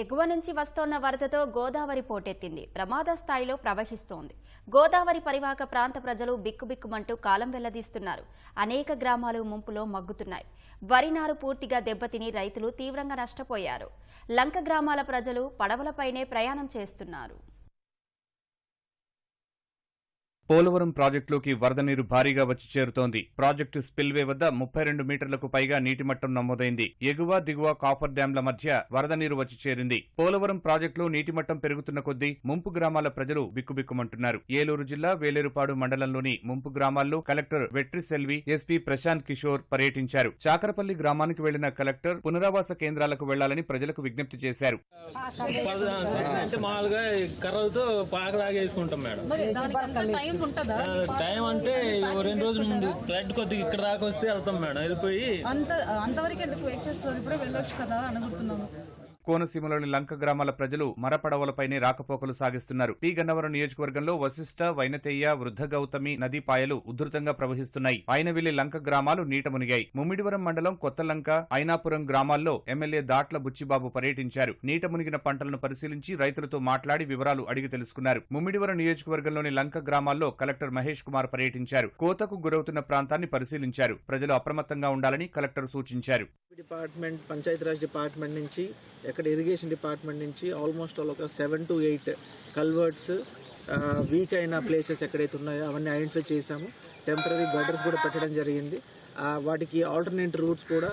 ఎగువ నుంచి వస్తోన్న వరదతో గోదావరి పోటెత్తింది. ప్రమాద స్థాయిలో ప్రవహిస్తోంది. గోదావరి పరివాహక ప్రాంత ప్రజలు బిక్కుబిక్కుమంటూ కాలం వెల్లదీస్తున్నారు అనేక గ్రామాలు ముంపులో మగ్గుతున్నాయి. వరి నారు పూర్తిగా దెబ్బతిని రైతులు తీవ్రంగా నష్టపోయారు. లంక గ్రామాల ప్రజలు పడవలపైనే ప్రయాణం చేస్తున్నారు. పోలవరం ప్రాజెక్టులోకి వరద నీరు భారీగా వచ్చి చేరుతోంది. ప్రాజెక్టు స్పిల్వే వద్ద ముప్పై రెండు మీటర్లకు పైగా నీటి మట్టం నమోదైంది. ఎగువ దిగువ కాపర్ డ్యాంల మధ్య వరద నీరు వచ్చి చేరింది. పోలవరం ప్రాజెక్టులో నీటి మట్టం పెరుగుతున్న కొద్దీ ముంపు గ్రామాల ప్రజలు బిక్కుబిక్కుమంటున్నారు. ఏలూరు జిల్లా వేలేరుపాడు మండలంలోని ముంపు గ్రామాల్లో కలెక్టర్ వెట్రి సెల్వి ఎస్పీ ప్రశాంత్ కిషోర్ పర్యటించారు. చాకరపల్లి గ్రామానికి వెళ్ళిన కలెక్టర్ పునరావాస కేంద్రాలకు వెళ్ళాలని ప్రజలకు విజ్ఞప్తి చేశారు. కర్రలతో పాక లాగేసుకుంటాం మేడం ఉంటుందా? టైం అంటే రెండు రోజుల ముందు ఫ్లడ్ కొద్దిగా ఇక్కడ దాకా వస్తే వెళ్తాం మేడం. వెళ్ళిపోయి అంత అంతవరకు ఎందుకు? వెయిట్ చేస్తారు ఇప్పుడే వెళ్ళొచ్చు కదా అని అడుగుతున్నాను కోనసీమలోని లంక గ్రామాల ప్రజలు మరపడవలపైనే రాకపోకలు సాగిస్తున్నారు. పి. గన్నవరం నియోజకవర్గంలో వశిష్ట వైనతేయ వృద్ధ గౌతమి నదీ పాయలు ఉధృతంగా ప్రవహిస్తున్నాయి. అయినవిల్లి లంక గ్రామాలు నీట మునిగాయి. ముమ్మిడివరం మండలం కొత్త లంక ఐనాపురం గ్రామాల్లో ఎమ్మెల్యే దాట్ల బుచ్చిబాబు పర్యటించారు. నీట మునిగిన పంటలను పరిశీలించి రైతులతో మాట్లాడి వివరాలు అడిగి తెలుసుకున్నారు. ముమ్మిడివరం నియోజకవర్గంలోని లంక గ్రామాల్లో కలెక్టర్ మహేష్ కుమార్ పర్యటించారు. కోతకు గురవుతున్న ప్రాంతాన్ని పరిశీలించారు. ప్రజలు అప్రమత్తంగా ఉండాలని కలెక్టర్ సూచించారు. డిపార్ట్మెంట్ పంచాయతీరాజ్ డిపార్ట్మెంట్ నుంచి ఎక్కడ ఇరిగేషన్ డిపార్ట్మెంట్ నుంచి ఆల్మోస్ట్ ఆల్ ఒక seven to eight culverts weak అయిన ప్లేసెస్ ఎక్కడైతే ఉన్నాయో అవన్నీ ఐడెంటిఫై చేశాము. టెంపరీ గటర్స్ కూడా పెట్టడం జరిగింది. వాటికి ఆల్టర్నేట్ రూట్స్ కూడా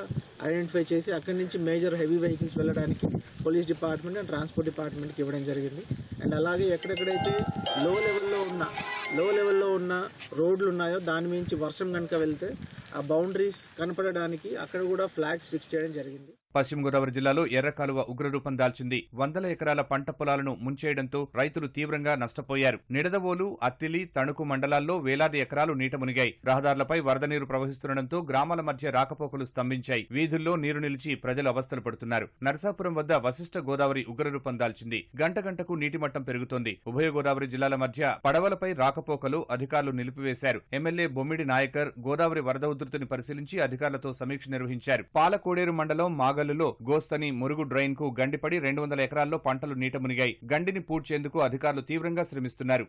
ఐడెంటిఫై చేసి అక్కడి నుంచి మేజర్ హెవీ వెహికల్స్ వెళ్ళడానికి పోలీస్ డిపార్ట్మెంట్ అండ్ ట్రాన్స్పోర్ట్ డిపార్ట్మెంట్కి ఇవ్వడం జరిగింది. అండ్ అలాగే ఎక్కడెక్కడైతే లో లెవెల్లో ఉన్న లో లెవెల్లో ఉన్న రోడ్లు ఉన్నాయో దాని మించి వర్షం కనుక వెళ్తే ఆ బౌండరీస్ కనపడడానికి అక్కడ కూడా ఫ్లాగ్స్ ఫిక్స్ చేయడం జరిగింది. పశ్చిమ గోదావరి జిల్లాలో ఎర్రకాలువ ఉగ్రరూపం దాల్చింది. వందల ఎకరాల పంట పొలాలను ముంచేయడంతో రైతులు తీవ్రంగా నష్టపోయారు. నిడదవోలు అత్తిలి తణుకు మండలాల్లో వేలాది ఎకరాలు నీట మునిగాయి. రహదారులపై వరద నీరు ప్రవహిస్తుండటంతో గ్రామాల మధ్య రాకపోకలు స్తంభించాయి. వీధుల్లో నీరు నిలిచి ప్రజలు అవస్థలు పడుతున్నారు. నరసాపురం వద్ద వశిష్ట గోదావరి ఉగ్రరూపం దాల్చింది. గంట గంటకు నీటిమట్టం పెరుగుతోంది. ఉభయ గోదావరి జిల్లాల మధ్య పడవలపై రాకపోకలు అధికారులు నిలిపివేశారు. ఎమ్మెల్యే బొమ్మిడి నాయకర్ గోదావరి వరద ఉధృతిని పరిశీలించి అధికారులతో సమీక్ష నిర్వహించారు. పాలకోడేరు మండలం మాగల్లులో గోస్తని మురుగు డ్రైన్కు గండిపడి రెండు వందల ఎకరాల్లో పంటలు నీట మునిగాయి. గండిని పూడ్చేందుకు అధికారులు తీవ్రంగా శ్రమిస్తున్నారు.